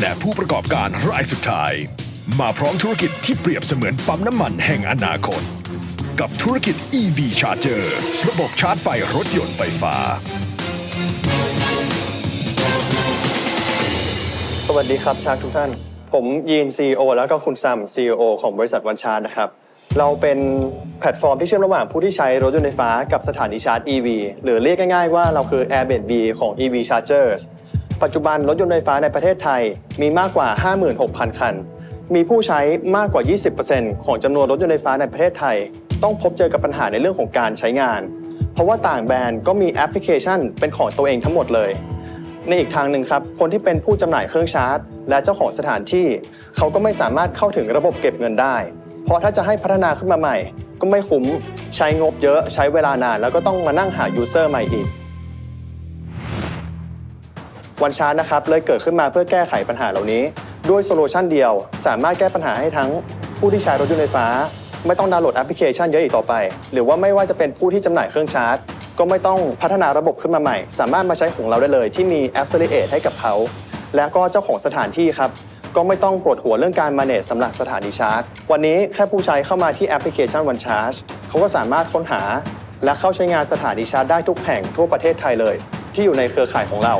และผู้ประกอบการรายสุดท้าย มาพร้อมธุรกิจที่เปรียบเสมือนปั๊มน้ำมันแห่งอนาคต กับธุรกิจ EV Charger ระบบชาร์จไฟรถยนต์ไฟฟ้า สวัสดีครับชาร์กทุกท่าน ผมยีน CEO แล้วก็คุณซัม CEO ของบริษัทวันชาร์นะครับ เราเป็นแพลตฟอร์มที่เชื่อมระหว่างผู้ที่ใช้รถยนต์ไฟฟ้ากับสถานีชาร์จ EV หรือเรียกง่ายๆว่าเราคือ Airbnb ของ EV Chargers ปัจจุบันรถยนต์ไฟฟ้าในประเทศไทยมีมากกว่า 56,000 คัน มีผู้ใช้มากกว่า 20%ของจำนวนรถยนต์ไฟฟ้าในประเทศไทย ต้องพบเจอกับปัญหาในเรื่องของการใช้งาน เพราะว่าต่างแบรนด์ก็มีแอปพลิเคชันเป็นของตัวเองทั้งหมดเลย ในอีกทางหนึ่งครับ คนที่เป็นผู้จำหน่ายเครื่องชาร์จ และเจ้าของสถานที่ เขาก็ไม่สามารถเข้าถึงระบบเก็บเงินได้ เพราะถ้าจะให้พัฒนาขึ้นมาใหม่ ก็ไม่คุ้มใช้งบเยอะใช้เวลานาน แล้วก็ต้องมานั่งหายูเซอร์ใหม่อีก วันชาร์จนะครับเลยเกิดขึ้นมาเพื่อแก้ไขปัญหาเหล่านี้ ด้วยโซลูชันเดียว สามารถแก้ปัญหาให้ทั้งผู้ที่ใช้รถยนต์ไฟฟ้า ไม่ต้องดาวน์โหลดแอปพลิเคชันเยอะอีกต่อไป หรือว่าไม่ว่าจะเป็นผู้ที่จำหน่ายเครื่องชาร์จ ก็ไม่ต้องพัฒนาระบบขึ้นมาใหม่ สามารถมาใช้ของเราได้เลย ที่มี Affiliate ให้กับเขา และก็เจ้าของสถานที่ครับก็ไม่ต้องปวดหัวเรื่องการ manage สำหรับสถานีชาร์จ วันนี้แค่ผู้ใช้เข้ามาที่แอปพลิเคชัน One Charge เขาก็สามารถค้นหา และเข้าใช้งานสถานีชาร์จได้ทุกแห่งทั่วประเทศไทยเลย ที่อยู่ในเครือข่ายของเรา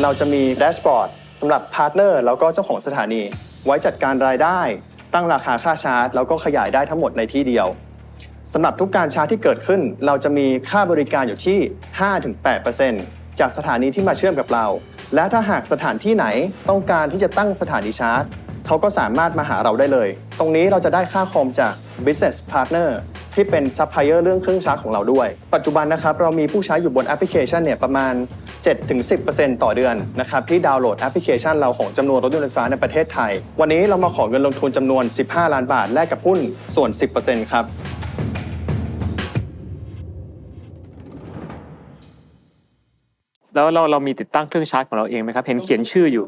เราจะมีแดชบอร์ดสำหรับพาร์ทเนอร์แล้วก็เจ้าของสถานี ไว้จัดการรายได้ ตั้งราคาค่าชาร์จ แล้วก็ขยายได้ทั้งหมดในที่เดียวสำหรับทุกการชาร์จที่เกิดขึ้น เราจะมีค่าบริการอยู่ที่ 5-8%จากสถานีที่มาเชื่อมกับเรา และถ้าหากสถานที่ไหนต้องการที่จะตั้งสถานีชาร์จเขาก็สามารถมาหาเราได้เลย ตรงนี้เราจะได้ค่าคอมจาก Business Partner ที่เป็นซัพพลายเออร์เรื่องเครื่องชาร์จของเราด้วย ปัจจุบันนะครับ เรามีผู้ใช้อยู่บนแอปพลิเคชันเนี่ยประมาณ 7-10%ต่อเดือนนะครับที่ดาวน์โหลดแอปพลิเคชันเราของจำนวนรถยนต์ไฟฟ้าในประเทศไทย วันนี้เรามาขอเงินลงทุนจำนวน 15 ล้านบาทแลกกับหุ้นส่วน 10%ครับแล้วเราเรามีติดตั้งเครื่องชาร์จของเราเองไหมครับ เห็นเขียนชื่ออยู่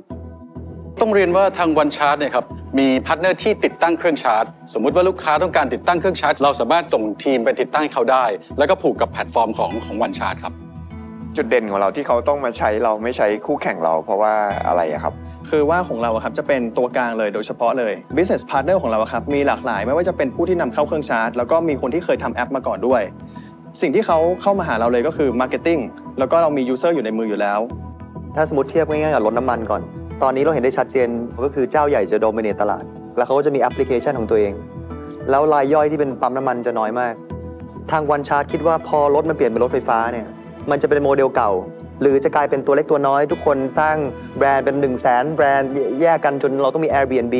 ต้องเรียนว่าทางวันชาร์จเนี่ยครับมีพาร์ทเนอร์ที่ติดตั้งเครื่องชาร์จ สมมุติว่าลูกค้าต้องการติดตั้งเครื่องชาร์จ เราสามารถส่งทีมไปติดตั้งให้เขาได้ แล้วก็ผูกกับแพลตฟอร์มของของวันชาร์จครับ จุดเด่นของเราที่เขาต้องมาใช้เราไม่ใช้คู่แข่งเราเพราะว่าอะไรอะครับ คือว่าของเราอะครับจะเป็นตัวกลางเลยโดยเฉพาะเลย business partner ของเราอะครับมีหลากหลาย ไม่ว่าจะเป็นผู้ที่นำเข้าเครื่องชาร์จ แล้วก็มีคนที่เคยทำแอปมาก่อนด้วย สิ่งที่เขาเข้ามาหาเราเลยก็คือ marketing แล้วก็เรามี user อยู่ในมืออยู่แล้ว ถ้าสมมติเทียบง่ายๆกับรถน้ำมันก่อน ตอนนี้เราเห็นได้ชัดเจนก็คือเจ้าใหญ่จะโดมิเนตตลาด แล้วเขาก็จะมีแอปพลิเคชันของตัวเอง แล้วรายย่อยที่เป็นปั๊มน้ำมันจะน้อยมาก ทางวันชาร์จคิดว่าพอรถมันเปลี่ยนเป็นรถไฟฟ้าเนี่ย มันจะเป็นโมเดลเก่า หรือจะกลายเป็นตัวเล็กตัวน้อย ทุกคนสร้างแบรนด์เป็น1นึ่งแสนแบรนด์แยกกันจนเราต้องมี Airbnb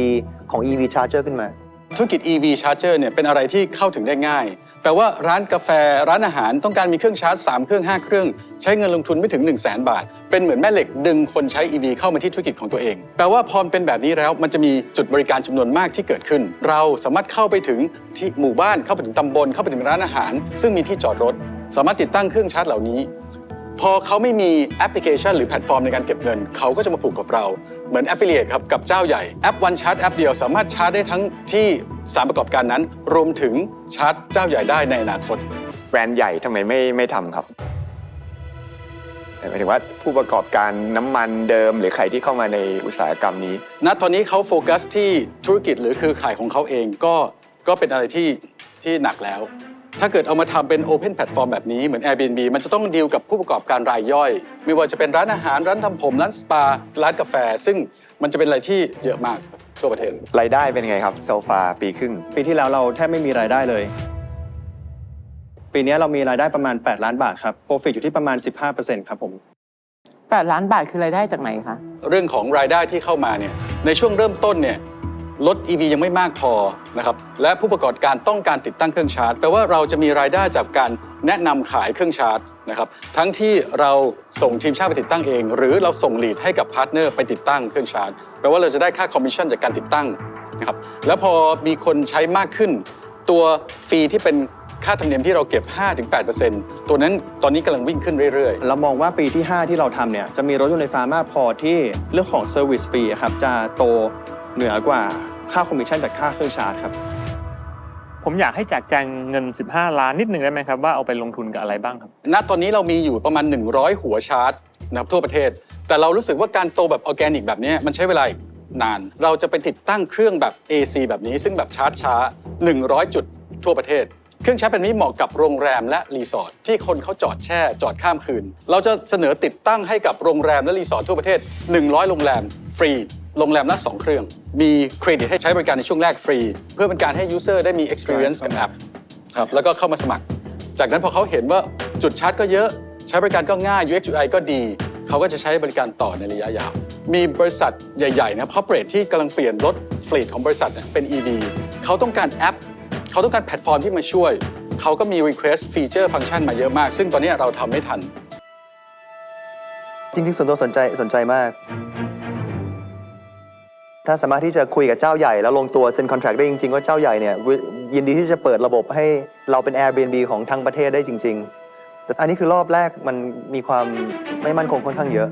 ของ EV Charger ขึ้นมาธุรกิจ EV Charger เนี่ยเป็นอะไรที่เข้าถึงได้ง่ายแปลว่าร้านกาแฟร้านอาหารต้องการมีเครื่องชาร์จ 3 เครื่อง 5 เครื่อง ใช้เงินลงทุนไม่ถึง 1 0 0 0 0แบาท เป็นเหมือนแม่เหล็กดึงคนใช้ EV เข้ามาที่ธุรกิจของตัวเอง แปลว่าพอเป็นแบบนี้แล้วมันจะมีจุดบริการจำนวนมากที่เกิดขึ้น เราสามารถเข้าไปถึงที่หมู่บ้านเข้าไปถึงตำบลเข้าไปถึงร้านอาหาร ซึ่งมีที่จอดรถ สามารถติดตั้งเครื่องชาร์จเหล่านี้ พอเขาไม่มีแอปพลิเคชันหรือแพลตฟอร์มในการเก็บเงิน เขาก็จะมาผูกกับเรา เหมือน Affiliate ครับ กับเจ้าใหญ่แอปวันชาร์จแอปเดียวสามารถชาร์จได้ทั้งที่สารประกอบการนั้น รวมถึงชาร์จเจ้าใหญ่ได้ในอนาคต แบรนด์ใหญ่ทำไมไม่ไม่ทำครับหมายถึงว่าผู้ประกอบการน้ำมันเดิม หรือใครที่เข้ามาในอุตสาหกรรมนี้ณตอนนี้เขาโฟกัสที่ธุรกิจหรือเครือข่ายของเขาเองก็ก็เป็นอะไรที่ที่หนักแล้ว ถ้าเกิดเอามาทำเป็น Open Platform แบบนี้เหมือน Airbnb มันจะต้องดีลกับผู้ประกอบการรายย่อย ไม่ว่าจะเป็นร้านอาหาร ร้านทำผม ร้านสปา ร้านกาแฟ ซึ่งมันจะเป็นอะไรที่เยอะมากทั่วประเทศ รายได้เป็นไงครับโซฟาปีครึ่ง ปีที่แล้วเราแทบไม่มีรายได้เลย ปีนี้เรามีรายได้ประมาณ 8 ล้านบาทครับ profit อยู่ที่ประมาณ 15%ครับผม 8 ล้านบาทคือรายได้จากไหนคะ เรื่องของรายได้ที่เข้ามาเนี่ยในช่วงเริ่มต้นเนี่ย รถ EV ยังไม่มากพอนะครับและผู้ประกอบการต้องการติดตั้งเครื่องชาร์จแปลว่าเราจะมีรายได้จากการแนะนำขายเครื่องชาร์จนะครับทั้งที่เราส่งทีมชาติไปติดตั้งเอง หรือเราส่งลีดให้กับพาร์ทเนอร์ไปติดตั้งเครื่องชาร์จแปลว่าเราจะได้ค่าคอมมิชชั่นจากการติดตั้งนะครับแล้วพอมีคนใช้มากขึ้น ตัวฟรีที่เป็นค่าธรรมเนียมที่เราเก็บ 5-8%ตัวนั้นตอนนี้กำลังวิ่งขึ้นเรื่อยๆ เรามองว่าปีที่ 5 ที่เราทำเนี่ย จะมีรถยนต์ไฟฟ้ามากพอที่เรื่องของ Service Fee ครับจะโต เหนือกว่าค่าคอมมิชชั่นจากค่าเครื่องชาร์จครับ ผมอยากให้แจกแจงเงิน 15 ล้านนิดหนึ่งได้ไหมครับ ว่าเอาไปลงทุนกับอะไรบ้างครับ ณตอนนี้เรามีอยู่ประมาณ 100 หัวชาร์จนะครับทั่วประเทศ แต่เรารู้สึกว่าการโตแบบออร์แกนิกแบบเนี้ยมันใช้เวลาอีกนาน เราจะไปติดตั้งเครื่องแบบ AC แบบนี้ ซึ่งแบบชาร์จช้า 100 จุดทั่วประเทศเครื่องชาร์จแบบนี้เหมาะกับโรงแรมและรีสอร์ทที่คนเขาจอดแช่จอดข้ามคืน เราจะเสนอติดตั้งให้กับโรงแรมและรีสอร์ททั่วประเทศ 100 โรงแรมฟรี โรงแรมละ2 เครื่อง มีเครดิตให้ใช้บริการในช่วงแรกฟรี เพื่อเป็นการให้ user ได้มี experience กับแอปครับแล้วก็เข้ามาสมัคร จากนั้นพอเขาเห็นว่าจุดชาร์จก็เยอะ ใช้บริการก็ง่าย UX UI ก็ดี เขาก็จะใช้บริการต่อในระยะยาว มีบริษัทใหญ่ๆนะ corporate ที่กำลังเปลี่ยนรถฟลีดของบริษัทเนี่ยเป็น EV เขาต้องการแอป เขาต้องการแพลตฟอร์มที่มาช่วย เขาก็มี request feature function มาเยอะมาก ซึ่งตอนนี้เราทำไม่ทัน จริงๆ ส่วนตัวสนใจสนใจมาก ถ้าสามารถที่จะคุยกับเจ้าใหญ่แล้วลงตัวเซ็นคอนแท c t ได้จริงๆว่าเจ้าใหญ่เนี่ยวิยินดีที่จะเปิดระบบให้เราเป็น Airbnb ของทั้งประเทศได้จริง ๆ แต่อันนี้คือรอบแรกมันมีความไม่มั่นคงค่อนข้างเยอะ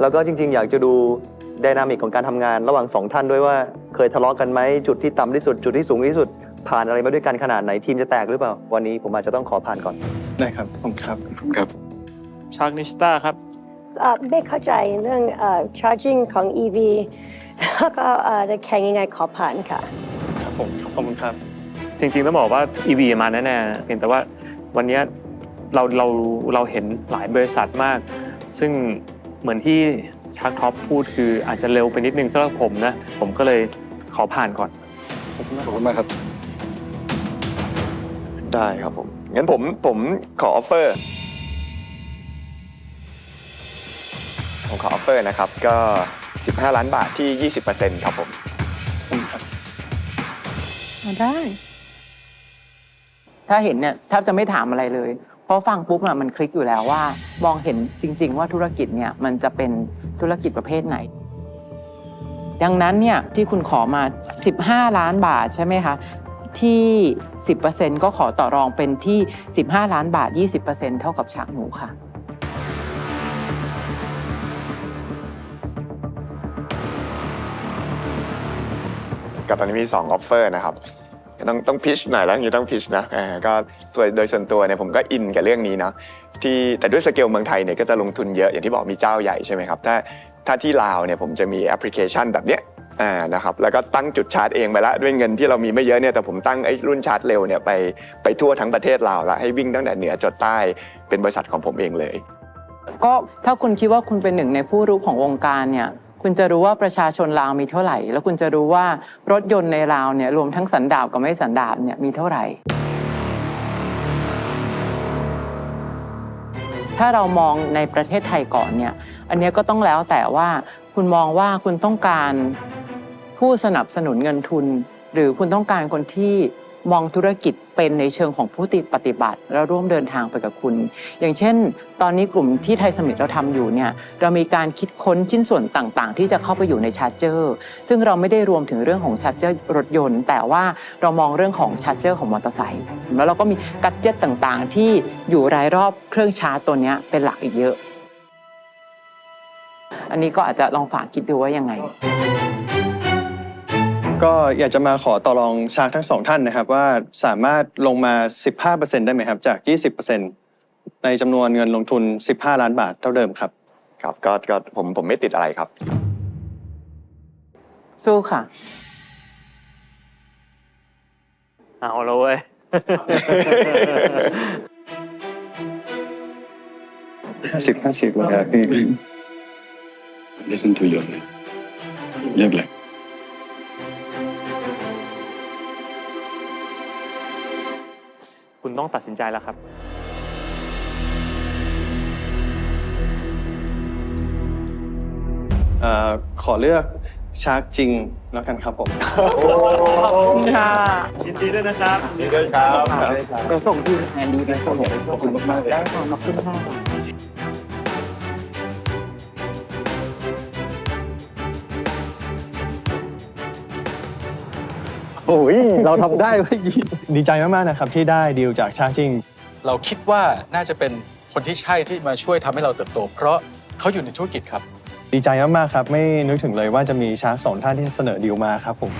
แล้วก็จริง ๆ อยากจะดูไดนามิกของการทำงานระหว่างสองท่านด้วยว่าเคยทะเลาะกันไหมจุดที่ต่ำที่สุด จุดที่สูงที่สุด ผ่านอะไรมาด้วยกันขนาดไหนทีมจะแตกหรือเปล่า วันนี้ผมอาจจะต้องขอผ่านก่อนได้ครับผมครับครับชาร์กนิสตาครับเอ่อ ไม่เข้าใจเรื่องเอ่อ charging ของ EV แล้วก็เอ่อจะแข่งยังไงขอผ่านค่ะ ครับผมขอบคุณครับ จริงๆต้องบอกว่า EV มาแน่ๆเพียงแต่ว่าวันเนี้ยเราเราเราเห็นหลายบริษัทมาก ซึ่งเหมือนที่ชักท็อปพูดคืออาจจะเร็วไปนิดนึงสำหรับผมนะ ผมก็เลยขอผ่านก่อน ขอบคุณมากครับ ได้ครับผม งั้นผมผมขอออฟเฟอร์ ผมขอออฟเฟอร์นะครับ ก็ 15 ล้านบาทที่ 20%ครับผมได้ ถ้าเห็นเนี่ยแทบจะไม่ถามอะไรเลย เพราะฟังปุ๊บอะมันคลิกอยู่แล้วว่า มองเห็นจริง ๆ ว่าธุรกิจเนี่ยมันจะเป็นธุรกิจประเภทไหน ดังนั้นเนี่ยที่คุณขอมา 15 ล้านบาทใช่ไหมคะ ที่ 10%ก็ขอต่อรองเป็นที่ 15 ล้านบาท 20%เท่ากับฉากหนูค่ะ กับตอนนี้มี2ออฟเฟอร์นะครับต้องต้องพิชหน่อยแล้วอยู่ต้องพิชนะก็ตัวโดยส่วนตัวเนี่ยผมก็อินกับเรื่องนี้เนาะที่แต่ด้วยสเกลเมืองไทยเนี่ยก็จะลงทุนเยอะอย่างที่บอกมีเจ้าใหญ่ใช่ไหมครับถ้าถ้าที่ลาวเนี่ยผมจะมีแอปพลิเคชันแบบเนี้ยอ่านะครับแล้วก็ตั้งจุดชาร์จเองไปละด้วยเงินที่เรามีไม่เยอะเนี่ยแต่ผมตั้งไอ้รุ่นชาร์จเร็วเนี่ยไปไปทั่วทั้งประเทศลาวละให้วิ่งตั้งแต่เหนือจดใต้เป็นบริษัทของผมเองเลย ก็ถ้าคุณคิดว่าคุณเป็นหนึ่งในผู้รู้ของวงการเนี่ย คุณจะรู้ว่าประชาชนลาวมีเท่าไหร่ แล้วคุณจะรู้ว่ารถยนต์ในลาวเนี่ยรวมทั้งสันดาปกับไม่สันดาปเนี่ยมีเท่าไหร่ ถ้าเรามองในประเทศไทยก่อนเนี่ยอันเนี้ยก็ต้องแล้วแต่ว่าคุณมองว่าคุณต้องการผู้สนับสนุนเงินทุน หรือคุณต้องการคนที่ มองธุรกิจเป็นในเชิงของผู้ปฏิบัติ แล้วร่วมเดินทางไปกับคุณ อย่างเช่น ตอนนี้กลุ่มที่ไทยสมิธเราทำอยู่เนี่ยเรามีการคิดค้นชิ้นส่วนต่างๆ ที่จะเข้าไปอยู่ในชาร์จเจอร์ซึ่งเราไม่ได้รวมถึงเรื่องของชาร์จเจอร์รถยนต์ แต่ว่าเรามองเรื่องของชาร์จเจอร์ของมอเตอร์ไซค์แล้วเราก็มีกัจเจตต่างๆ ที่อยู่รายรอบเครื่องชาร์จตัวเนี้ยเป็นหลักอีกเยอะ อันนี้ก็อาจจะลองฝากคิดดูว่ายังไง ก็อยากจะมาขอต่อรองชาร์กทั้งสองท่านนะครับ ว่าสามารถลงมา 15%ได้ไหมครับ จาก 20%ในจำนวนเงินลงทุน 15 ล้านบาทเท่าเดิมครับ ครับก็ก็ผมผมไม่ติดอะไรครับ สู้ค่ะ เอาแล้วเว้ย 50 50เลยครับพี่ listen to your เลือ ต้องตัดสินใจแล้วครับ เอ่อขอเลือกชาร์กจริงแล้วกันครับผมค่ะยินดีด้วยนะครับ เดี๋ยวส่งทีมแอนดีไปส่งขอบคุณมากๆได้ค่ะขอบคุณค่ะ โอ้ยเราทำได้เว้ยดีใจมาก ๆ นะครับ ที่ได้ดีลจากชาร์กจริง เราคิดว่าน่าจะเป็นคนที่ใช่ที่มาช่วยทำให้เราเติบโต เพราะเขาอยู่ในธุรกิจครับ ดีใจมาก ๆ ครับ ไม่นึกถึงเลยว่าจะมีชาร์กสองท่านที่เสนอดีลมาครับผม